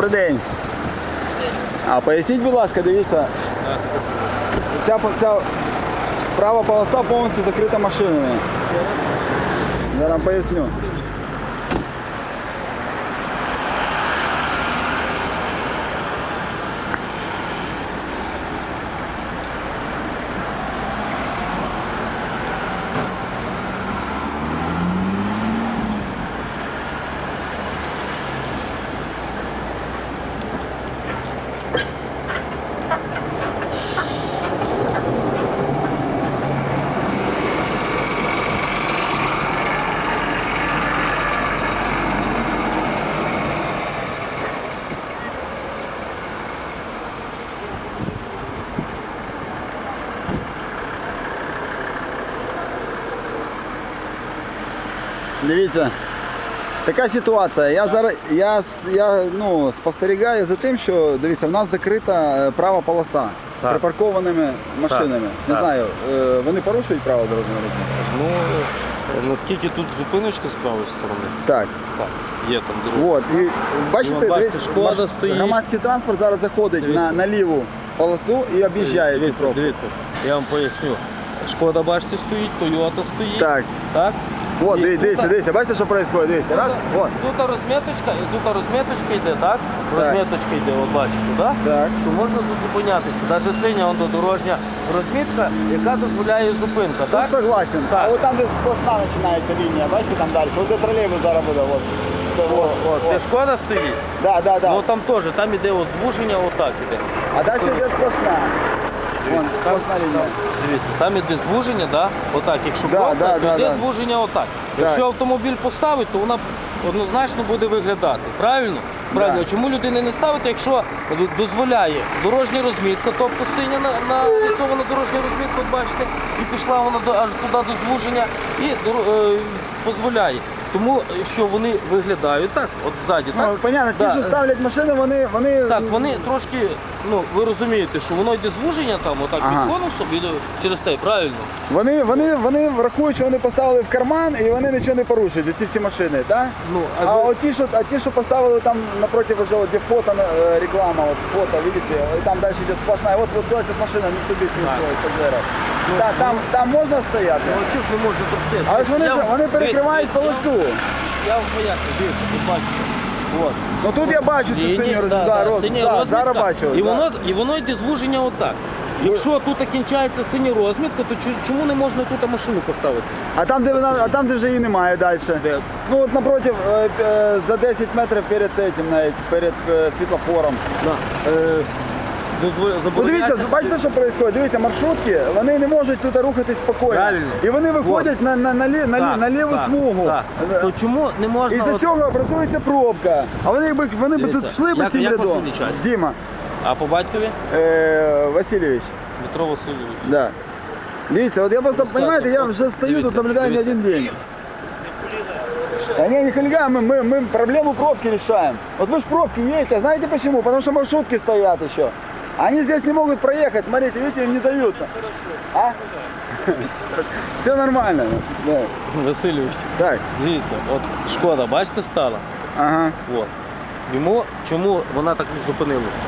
Добрий день. А поясніть, будь ласка, дивіться. Ця, ця права полоса повністю закрита машинами. Я вам поясню. Дивіться, така ситуація. Я зараз я, я ну, спостерігаю за тим, що дивіться, в нас закрита е, права полоса Так. припаркованими машинами. Не так. знаю, е, вони порушують право дорожнього руху? Ну, е, наскільки тут зупиночка з правої сторони? Так. Так. Є там дорога. От, і бачите, Ну, бачите, ви- Шкода маш- стоїть. громадський транспорт зараз заходить Дивіться. на, на ліву полосу і об'їжджає цю Дивіться, пробку. дивіться, я вам поясню. Шкода, бачите, стоїть, Тойота стоїть. Так. Так? От, дивіться, дивіться, бачите, що відбувається? Дивіться, раз, от. Тут розміточка, і тут розміточка йде, так? Розміточка йде, от бачите, так? Так. Що можна тут зупинятися. Навіть синя он, дорожня розмітка, яка дозволяє зупинка, Тут согласен. Так. А от там, де сплошна починається лінія, бачите, там далі. От де тролейбус зараз буде. От. От, От, де шкода стоїть, Да, да, да. ну там теж, там іде от звуження, отак іде. А далі йде сплошна. Вон, сплошна лінія. Дивіться, там іде звуження, да? отак, якщо Да, да, то да, йде да. звуження отак. Якщо автомобіль поставить, то вона однозначно буде виглядати. Правильно? Правильно. Чому людина не ставити, якщо дозволяє дорожня розмітка, тобто синя на- нарисована дорожня розмітка, от бачите, і пішла вона до, аж туди до звуження і е, дозволяє. Тому що вони виглядають так, от ззаді, так? Ну, понятно, ті, Да. що ставлять машини, вони, вони... Так, вони трошки, ну ви розумієте, що воно йде звуження там, отак Ага. під конусом і через те, правильно? Вони, вони, вони рахують, що вони поставили в карман і вони нічого не порушують, ці всі машини, так? Ну, А, а ви- от ті, що, а ті, що поставили там напротив уже, от, де фото, е, реклама, от фото, видите, і там далі йде сплошна. І от, бачите, машина Mitsubishi стоїть, Pajero. Так, там, там можна стояти? Ну, чого ж не можна тут стояти? Але ж вони, Я вони перекривають полосу. Я вам поясню, дивіться, ви бачите. От. Ну тут я бачу цю синю роз... да, да, да, роз... синя да, розмітка, зараз бачу. І да. воно, і воно йде звуження отак. Якщо тут кінчається синя розмітка, то чу- чому не можна тут машину поставити? А там, де вона, а там, де вже її немає далі. Де? Ну от напротив, е, е, за 10 метрів перед этим, навіть, перед е, світлофором. Да. Е, дозво- Ну дивіться, забороняється- бачите, що відбувається? Дивіться, маршрутки, вони не можуть тут рухатись спокійно. Правильно. І вони виходять на, на, на, лі- на, лі- Так, на ліву так, смугу. так. Е, То чому не можна... І за от- цього образується пробка. А вони якби вони б Дивіться, тут йшли б як- цим як вас рядом. величать? Діма А по батькові? е, Васильович. Дмитро Васильович. Да. Дивіться, от я просто, Розказуйте, розумієте, я от вже стою тут, дивіться, наблюдаю не дивіться. один день. Да не, не хулигаем, мы, мы, мы проблему пробки решаем. Вот вы же пробки едете, а знаете почему? Потому что маршрутки стоят еще. Они здесь не могут проехать, смотрите, видите, им не дают. А? Все нормально. Да. Васильович, Так, дивіться, от шкода, бачите, стала? ага. От. Йому чому вона так зупинилася?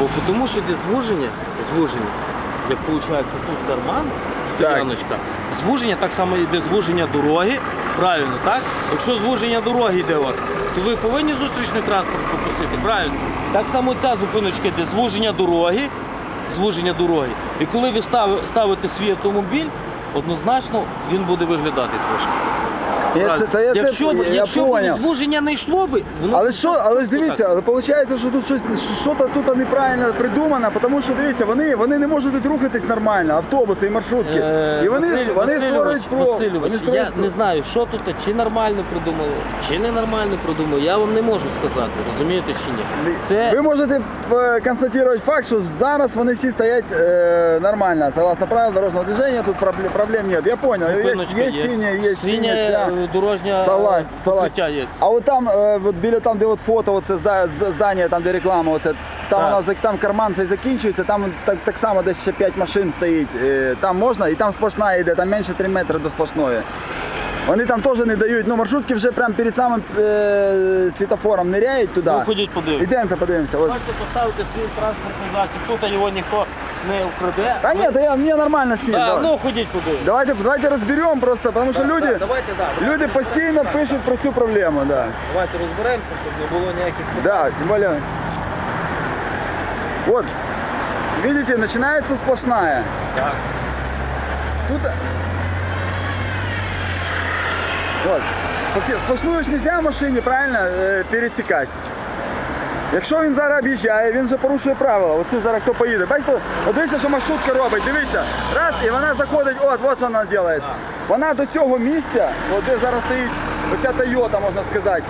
Бо тому що йде звуження, звуження, як виходить тут карман, стояночка, звуження, так само йде звуження дороги. Правильно, так? Якщо звуження дороги йде у вас, то ви повинні зустрічний транспорт пропустити, правильно? Так само ця зупиночка йде звуження дороги, звуження дороги. І коли ви ставите свій автомобіль, однозначно він буде виглядати трошки. Я, це, та я, якщо б- я якщо б звуження не йшло би, воно Але б що, але ж дивіться, але виходить, що тут щось що тут неправильно придумано, тому що дивіться, вони, вони не можуть тут рухатись нормально, автобуси і маршрутки. Е, і вони, Василь- вони Васильович, створюють про. Васильович, Вони я створюють не знаю, що тут, чи нормально придумали, чи не нормально придумали, я вам не можу сказати, розумієте чи ні. Це Ви можете е, констатувати факт, що зараз вони всі стоять е, нормально, согласно правилам дорожнього движения, тут проблем, проблем нет. Я понял, є, зупиночка є синя, є Синя синя ця. е, дорожня Согласен, согласен. покриття є. А от там, е, от біля там, де от фото, оце зда- зда- здання, там де реклама, оце, там, Так. вона, за- там карман цей закінчується, там так, так само десь ще 5 машин стоїть. Е, Там можна, і там сплошна йде, там менше 3 метри до сплошної. Вони там теж не дають. Ну, маршрутки вже прямо перед самим е, світофором ниряють туди. Ну, ходіть подивитися. Ідемо подивимося. От. Можете поставити свій транспортний засіб, тут його ніхто не вкраде. Та ні, та я, мені нормально з ним. Так, давай. ну ходіть подивитися. Давайте, давайте розберемо просто, тому що люди, Давайте, да. люди постійно пишуть про цю проблему. Да. Давайте розберемося, щоб не було ніяких питань. Да, тем более. Вот, видите, начинается сплошная. Так. Тут... Вот. Факти- Сплошную ж нельзя в машині, правильно, е, пересікати. Якщо він зараз об'їжджає, він вже порушує правила. Оце зараз хто поїде. Бачите, от дивіться, що маршрутка робить. Дивіться. Раз, і вона заходить, от, от що вона робить. Вона до цього місця, от де зараз стоїть оця Тойота, можна сказати.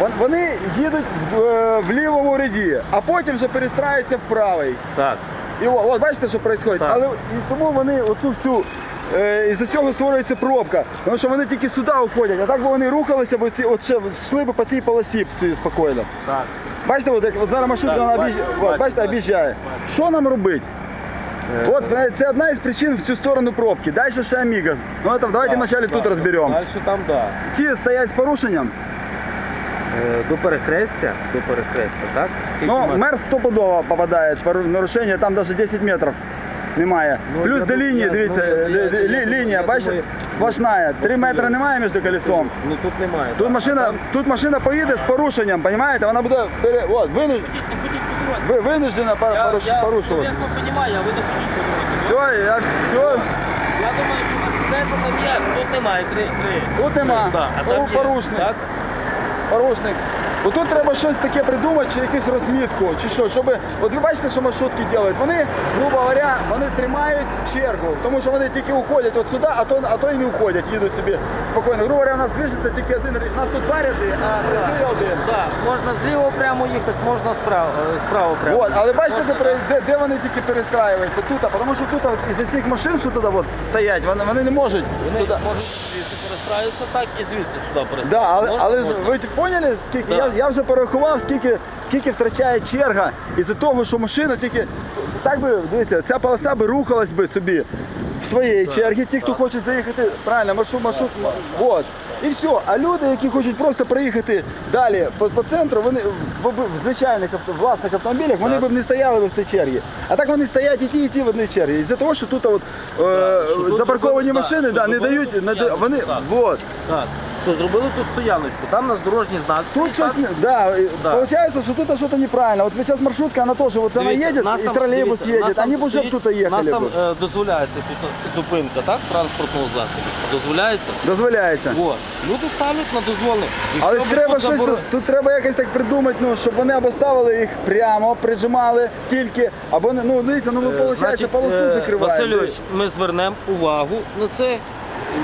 от, Вони їдуть в, е, в лівому ряді, а потім вже перестраюються в правий. Так. І о, от бачите, що відбувається? Але і тому вони оцю всю. Е, із-за цього створюється пробка, тому що вони тільки сюди уходять, а так би вони рухалися, бо ці от ще йшли б по цій полосі всі спокійно. Так. Бачите, от, як, от зараз маршрутка Так, вона бачу, об'їжджає, бачу, от, бачите, бачу. об'їжджає. Що нам робити? От е, це одна із причин в цю сторону пробки. Далі ще Амігос. Ну это, давайте вначале тут розберемо. Далі там, так. Ці стоять з порушенням. До перехрестя, до перехрестя, так? Скільки Ну, метрів? мер стопудово попадає в пору- нарушення, там навіть 10 метрів Немає. Ну, Плюс до лінії, я- дивіться, ну, я- лі- я- лінія, бачите, думаю, сплошна. Три метри немає між колесом. Ну тут немає. Тут так. машина, там- тут машина поїде з порушенням, розумієте? Вона буде пере... от, винуж... Ви- винуждена пор- Я, поруш- я порушувати. чесно розумію, а ви не ходіть по дорозі. Все, я все. Я думаю, що Мерседеса там є, тут немає, три, три. Тут нема. Да, а Пору- є. порушник. Так? Порушник. Бо тут треба щось таке придумати, чи якусь розмітку, чи що, щоб. От ви бачите, що маршрутки роблять. Вони, грубо говоря, вони тримають чергу, тому що вони тільки уходять от сюди, а то, а то і не уходять, їдуть собі спокійно. Грубо говоря, у нас движеться тільки один. У нас тут два ряди, а працює один. Так, можна зліво прямо їхати, можна справа, справа прямо. От, але бачите, тепер, де, де вони тільки перестраюються? Тут, а тому що тут із цих машин, що туди от, стоять, вони, вони не можуть Вони сюди. можуть звідси перестраються так і звідси сюди Да, але, Можна? але ж Можна. ви поняли, скільки? Да. Я, я вже порахував, скільки, скільки втрачає черга із-за того, що машина тільки. Так би, дивіться, ця полоса би рухалась би собі в своїй черги, ті, хто хоче заїхати, правильно, маршрут, маршрут, от. І все. А люди, які хочуть просто проїхати далі по, по центру, вони в, в, в звичайних авто, власних автомобілях, вони б не стояли в цій черзі. А так вони стоять і ті, і ті в одній черзі. Із-за того, що тут от, е, що тут запарковані зробили- машини так, да, що не зробили дають, не, да- вони, так. вот. Так. Що зробили тут стояночку, там у нас дорожній знак. Тут щось, не- да, и Да. получается, что тут что-то неправильно. Вот сейчас маршрутка, она тоже, вот она Дивіться, едет, нас и там- троллейбус дивіться, нас едет, там они бы уже стоїть- тут ехали Нас там бы. е, дозволяється тут зупинка, так? Транспортного засобу. Дозволяється? Дозволяється. От. Люди ставлять на дозволене. Але ж треба щось тут, тут треба якось так придумати, ну, щоб вони або ставили їх прямо, прижимали тільки, або не- ну дивіться, ну ви виходить, полосу закриваєте. Васильович, ми звернемо увагу на це.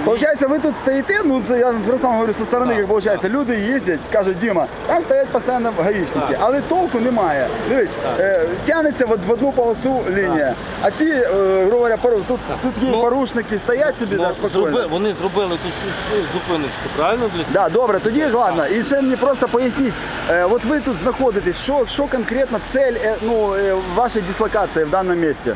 Получается, вы тут стоите, ну я просто вам говорю со сторони, як получается, люди їздять, кажуть, Діма, там стоять постійно гаїшники, але толку немає. Дивись, е, тягнеться в, в одну полосу лінія. А ці, е, грубо говоря, пору- тут, тут є Ну, порушники, стоять собі Ну, да, спокійно. зроби, вони зробили тут цю- цю зупиночку, правильно для цього? Да, добре, тоді ж ладно. І ще мені просто поясніть, е, от ви тут знаходитесь, що, що конкретно цель е, ну, е, вашої дислокації в даному місці?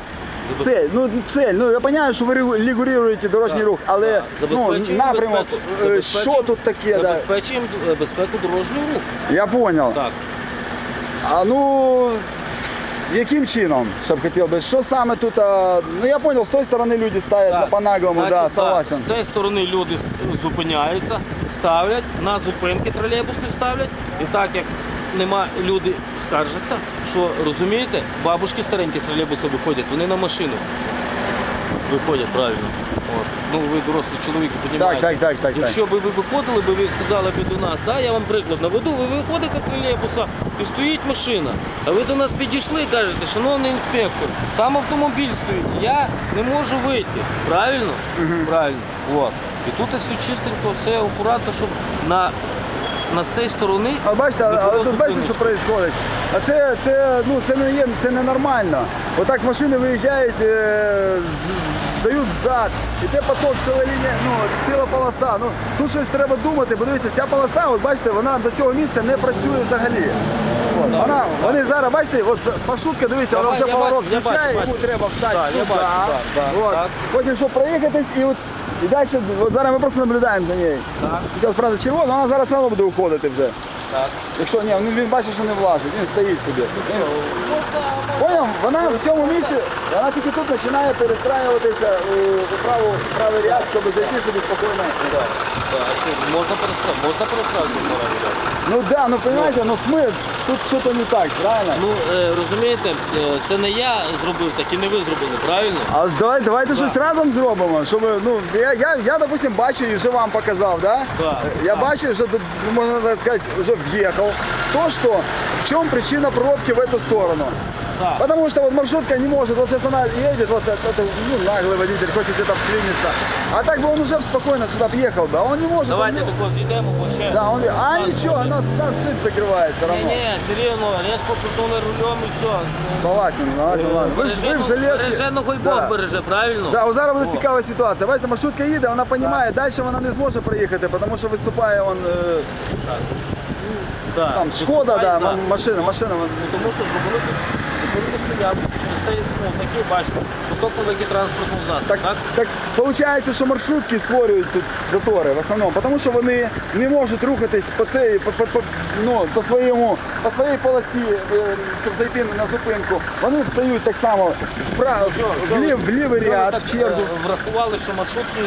Цель, ну цель, ну я розумію, що ви регу- регулюєте дорожній рух, але ну, Забезпечуємо напрямок, безпеку- е, забезпечуємо- що тут таке? Да? Забезпечуємо е, безпеку дорожнього руху. Я зрозумів. Так. А ну яким чином, щоб хотів би, що саме тут, а, ну я зрозумів, з тої сторони люди ставлять Так. по-наглому, Значить, да, так, согласен. З цієї сторони люди с- зупиняються, ставлять, на зупинки тролейбуси ставлять. І так як нема, люди скаржаться, що розумієте, бабушки старенькі з тролейбуса виходять, вони на машину виходять правильно. От. Ну ви дорослі чоловіки, розумієте. так, так, так, так. Якщо б ви виходили, би ви сказали б до нас, да, я вам приклад наведу, ви виходите з тролейбуса і стоїть машина. А ви до нас підійшли і кажете, шановний інспектор, там автомобіль стоїть, я не можу вийти. Правильно? Правильно. От. І тут все чистенько, все акуратно, щоб на, на з цієї сторони. А бачите, але було тут бачите, що відбувається? А це, це, ну, це не є, це ненормально. Отак машини виїжджають, е, здають взад, іде поток, ціла лінія, ну, ціла полоса. Ну, тут щось треба думати, бо дивіться, ця полоса, от бачите, вона до цього місця не працює взагалі. От, вона, вони зараз, бачите, от маршрутка, дивіться, вона вже поворот включає, йому треба встати я сюди. бачу, так, так, От. так. Потім, щоб проїхатись, і от І далі, от зараз ми просто наблюдаємо за нею. Зараз, правда, червона, вона зараз одно буде уходити вже. так. Якщо ні, він, він бачить, що не влазить, він стоїть собі. Він- Поняв? Вона в цьому місці, вона тільки тут починає перестраюватися в у праву, правий ряд, щоб зайти собі спокійно. Так, так, а що, можна переставити, можна морально. Ну да, ну розумієте, ну смит, тут щось не так, правильно? Ну, е, розумієте, е, це не я зробив, так і не ви зробили, правильно? А давай, давайте щось разом зробимо, щоб, ну, я, я, я, допустим, бачу і вже вам показав, да? Да. Я так. бачу, що, тут, можна так сказати, вже в'їхав. То, что, в чем причина пробки в эту сторону. Так. Потому что вот маршрутка не может, вот сейчас она едет, вот это, это, ну, наглый водитель, хочет где-то вклиниться. А так бы он уже спокойно сюда въехал бы, а он не может. Давайте он, тако зійдемо, бо ще. да, он, а Нас ничего, буде. нас, нас шит закрывается Ні, равно. ні, серйозно, різко крутнули рулем і все. Согласен, согласен, ладно. Ви, ж- ви в жилетці. Береже, ну хай Бог Да. береже, правильно? Да, от зараз буде цікава ситуація. Бачите, маршрутка їде, вона розуміє, далі вона не зможе проїхати, тому що виступає он, е, Да. там Шкода, да, Виступає, м- машина, машина. вон- Ну, Тому що зробили тут через те, ну, такі, бачите, поток великий транспортний засіб, Так, так? так виходить, що маршрутки створюють тут затори в основному, тому що вони не можуть рухатись по цей, по, по, по, ну, по, своєму, по своїй полосі, е, щоб зайти на зупинку. Вони встають так само вправо, в, лів, в лівий Чого ряд, так, в чергу. е, врахували, що маршрутки...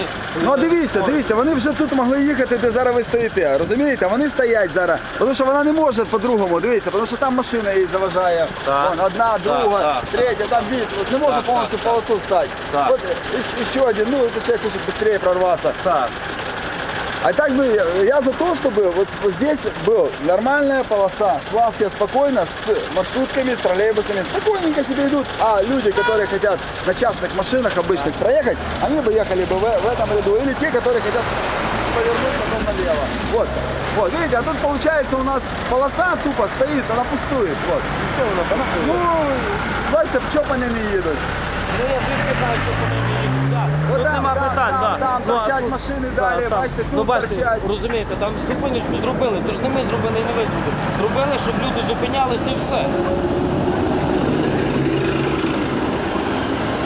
Ну а дивіться, ну, дивіться, вони вже тут могли їхати, де зараз ви стоїте. Розумієте? Вони стоять зараз, тому що вона не може по-другому. Дивіться, тому що там машина їй заважає. Так. Вон, одна, Так, друга, так, третя, там видите, вот не може Так, повністю так, полосу встати. Так. Вот еще один, ну это человек хочет быстрее прорваться. Так, А так бы я- за то, чтобы вот, здесь был нормальная полоса, шла все спокойно с маршрутками, с троллейбусами, спокойненько себе идут. А люди, которые хотят на частных машинах обычных проехать, они бы ехали бы в, в этом ряду. Или те, которые хотят повернуть налево. Вот. Вот, видите, а тут получается у нас полоса тупо стоит, она пустует. Вот. що воно Она, ну, бачите, в чому вони не їдуть? Ну, я звідки знаю, що вони не їдуть. Так, Ну, Тут там, нема там, питань, там, да. там Ну, а торчать тут- машини Да, далі, там. бачите, тут ну, бачите, торчать. розумієте, там зупиночку зробили, то ж не ми зробили і не ви зробили. Зробили, щоб люди зупинялися і все.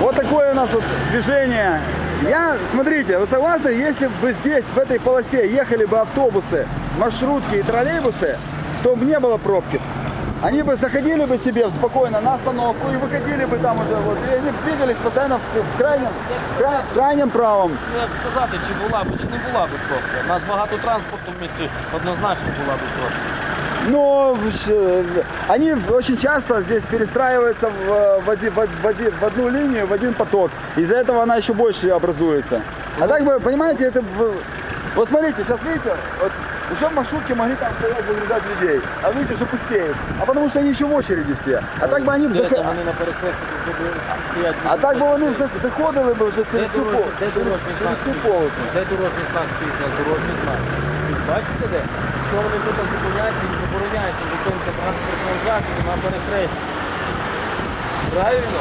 Вот такое у нас вот движение. Я, смотрите, вы согласны, если бы здесь, в этой полосе, ехали бы автобусы, маршрутки и троллейбусы, то бы не было пробки. Они бы заходили бы себе спокойно на остановку и выходили бы там уже, вот, и они двигались постоянно в, в крайнем, в край- в крайнем правом. Ну, як сказати, чи була б, чи не була б пробка. У нас багато транспорту в місті, однозначно була б пробка. Но э, они очень часто здесь перестраиваются в, э, в, оди- в од- в оди- в одну линию, в один поток. Из-за этого она еще больше образуется. А так бы, понимаете, это... в- Вот смотрите, сейчас видите, вот уже маршрутки могли там стоять, загружать людей. А видите, уже пустеют. А потому что они еще в очереди все. А так бы они... Де зах- там вони на перехресті тут стоять? А так бы вони за- заходили бы вже через цю дорожній- пол- де через, дорожній знак через цю стоїть? полосу. Де дорожній знак стоїть? У нас дорожній знак. стоїть. Бачите де? Що вони тут зупиняються і забороняється зупинка транспортного засобу на перехресті. Правильно?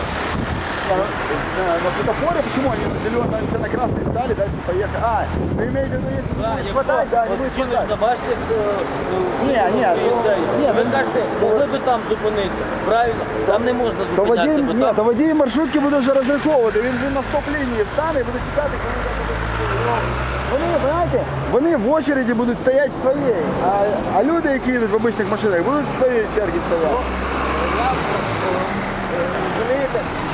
А, э, На светофоре почему они на зеленый, они все на красный стали, дальше поехали. А, вы имеете в виду, если Да, не якщо хватать, да, не от будет хватать. жіночка, бачите, е, е, Ні, ні, і ну, цей. ні, ви ну, кажете, могли би там зупинитися. Правильно? Там не можна То зупинятися, водій, бо ні, там то водій маршрутки буде вже розраховувати. Він, він на стоп-лінії встане і буде чекати, коли там буде. Знаєте, вони в очереді будуть стояти в своїй, а, а люди, які їдуть в обичних машинах, будуть в своїй черги стояти.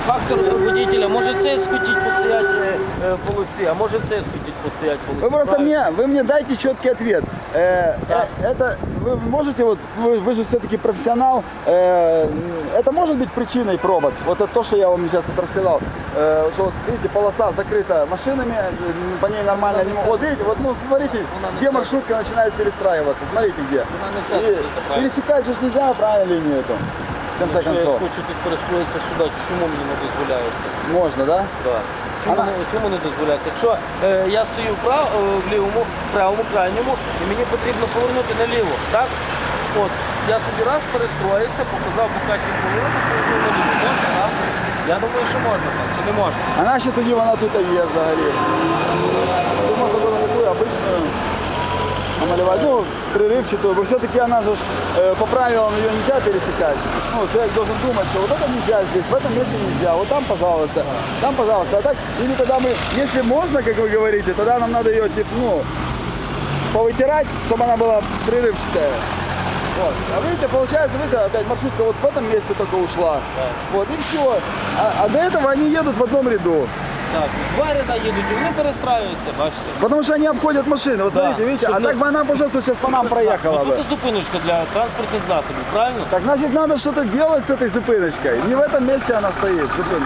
Розумієте? Фактор водителя може цей схотіть постояти е, е, в полосі, а може цей схотіть постояти в полосі. Вы просто Правильно? мне, вы мне дайте четкий ответ. Э, Да. э, Это вы можете, вот вы, вы же все-таки профессионал, э, это может быть причиной пробок? Вот это то, что я вам сейчас это рассказал. Э, что вот видите, полоса закрыта машинами, э, по ней нормально не могут. Вот видите, вот ну смотрите, Она не где вся- маршрутка начинает перестраиваться. Смотрите где. Она не вся И закрыта, правильно. пересекать же ж нельзя правильно линию эту. В конце Якщо я концов. хочу тут перестроїтися сюди, чому мені не дозволяється? Можно, да? Да. Чому, Вона- не, чому не дозволяється? Якщо е, я стою в, прав, е, в лівому, правому, крайньому, і мені потрібно повернути наліво, так? От, я собі раз перестроївся, показав покажчик повороту, повернув наліво. Можна, так? Я думаю, що можна так, чи не можна? А наші тоді вона тут і є взагалі. Тут можна було таку обичну намалевать, ну, прерывчатую, но все-таки она же ж, э, по правилам ее нельзя пересекать. Ну, человек должен думать, что вот это нельзя здесь, в этом месте нельзя, вот там, пожалуйста, там, пожалуйста. А так, или тогда мы, если можно, как вы говорите, тогда нам надо ее, типа, ну, повытирать, чтобы она была прерывчатая. Вот. А видите, получается, видите, опять маршрутка вот в этом месте только ушла. Вот, и все. А, а до этого они едут в одном ряду. Так, два ряда їдуть, і вони перестраюються, бачите. Потому что они обходят машины. Вот Да, смотрите, видите, а чтобы- так бы она, пожалуйста, сейчас по нам проехала Тут бы. буде зупиночка для транспортних засобів, правильно? Так значит надо что-то делать с этой зупиночкой. Не в этом месте она стоит. зупин.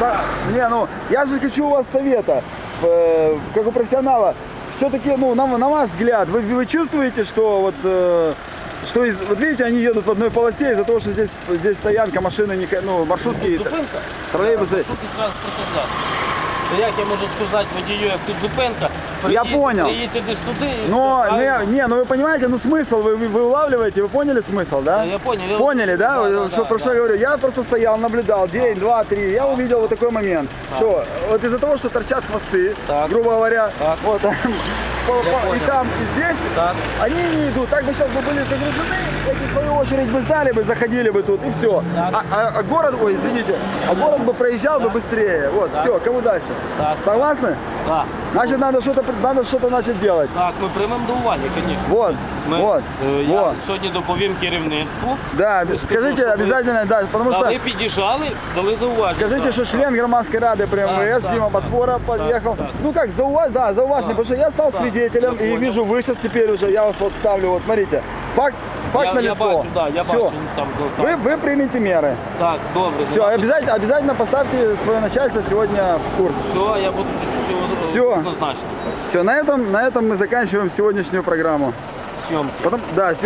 Са- Не, ну я же хочу у вас совета, э, как у профессионала. Все-таки, ну, на, на ваш взгляд, вы, вы чувствуете, что вот, э, что из, вот видите, они едут в одной полосе из-за того, что здесь, здесь стоянка, машины, не, ко- ну, маршрутки, Зупинка? троллейбусы. Маршрутний транспортних засобів. То як я можу сказати водію, як тут зупинка? Я приїдь- понял. Приїдьте десь туди і Но, все, правильно? не, не, ну вы понимаете, ну смысл, вы, вы, вы улавливаете, вы поняли смысл, да? Да, я понял, я- Поняли, да? Да, Вот да, что, да, про что да. я говорю? Я просто стоял, наблюдал день, два, три, я увидел вот такой момент, что вот из-за того, что торчат хвосты, Так. грубо говоря, Так. вот по- по- и понял. там, и здесь, Так. они не идут. Так бы сейчас бы были загружены, эти в свою очередь бы сдали бы, заходили бы тут, и все. Так. А, а- а город, ой, извините, а город бы проезжал бы быстрее. Вот, все, кому дальше? Так. Согласны? Так, Значит, надо что-то, надо что-то начать делать. так, ми приймемо до уваги, звісно. Вот, Ми, вот, е, я вот. сьогодні доповім керівництву. Да, Скажу, скажите что вы- обязательно, да, потому Да, что ви під'їжджали, дали зауваження. скажите, Так, что так. член громадской рады при МВС так, Дима так, Подпора подъехал. так. Ну как, зауvaj, да, зауважение, потому что я стал Так, свидетелем я и понял. вижу, вы сейчас теперь уже, я вас вот ставлю, вот смотрите, факт, факт я, на я лицо. бачу, да, я Все. бачу. ну, Там, ну, Вы, так. вы примите меры. так, добре. Все, нема обязательно, обязательно поставьте свое начальство сегодня в курс. Все, я буду все, Всё. однозначно. Все, на этом, на этом мы заканчиваем сегодняшнюю программу. Зйомки. Потом, да,